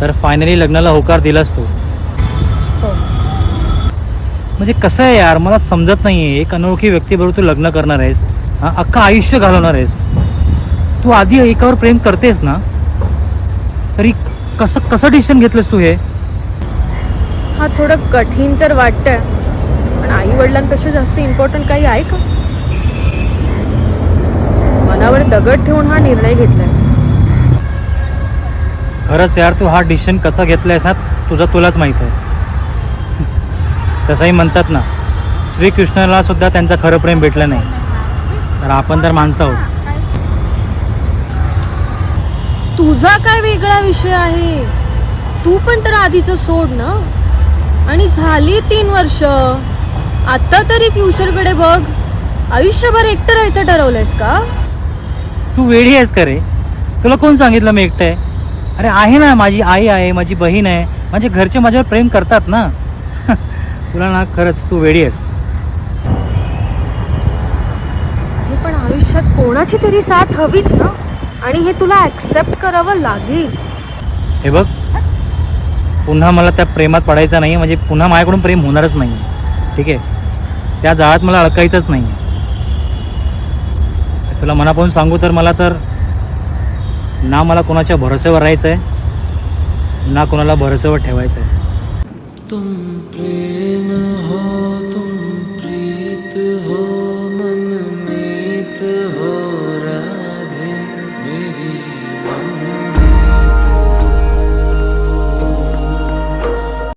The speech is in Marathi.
तर फायनली लग्नाला होकार दिलास तू. हो. म्हणजे कसं आहे यार मला समजत नाही आहे एक अनोळखी व्यक्तीबरोबर तू लग्न करणार आहेस हा अख्खं आयुष्य घालवणार आहेस. तू आधी एकावर प्रेम करतेस ना तरी कसं कसं डिसिजन घेतलंस तू हे? हा थोडं कठीण तर वाटतंय. पण आई वडिलांपेक्षा जास्त इम्पॉर्टंट काही आहे का? मनावर दगड ठेवून हा निर्णय घेतलाय. खरंच यार तू हा डिसिजन कसा घेतलायस ना तुझा तुलाच माहीत आहे. तसंही म्हणतात ना श्रीकृष्णाला सुद्धा त्यांचं खरं प्रेम भेटलं नाही. तर आपण तर माणसं आहोत. तुझा काय वेगळा विषय आहे? तू पण तर आधीचं सोड ना? आणि झाली तीन वर्ष. आता तरी फ्युचरकडे बघ. आयुष्यभर एकटं राहायचं ठरवलंयस का? तू वेळी आहेस का रे? तुला कोण सांगितलं मी एकटं आहे? अरे आहे ना माझी आई आहे माझी बहीण आहे. माझे घरचे माझ्यावर प्रेम करतात ना. तुला ना खरंच तू वेळी आहेस. पण आयुष्यात कोणाची तरी साथ हवीच ना? आणि हे तुला ॲक्सेप्ट करावं लागेल. हे बघ पुन्हा मला त्या प्रेमात पडायचं नाही म्हणजे पुन्हा माझ्याकडून प्रेम होणारच नाही ठीक आहे? त्या जाळात मला अडकायचंच नाही तुला मनापासून सांगू तर मला तर ना मला कोणाच्या भरोसेवर राहायचं आहे ना कोणाला भरोसेवर ठेवायचं आहे तुम प्रेम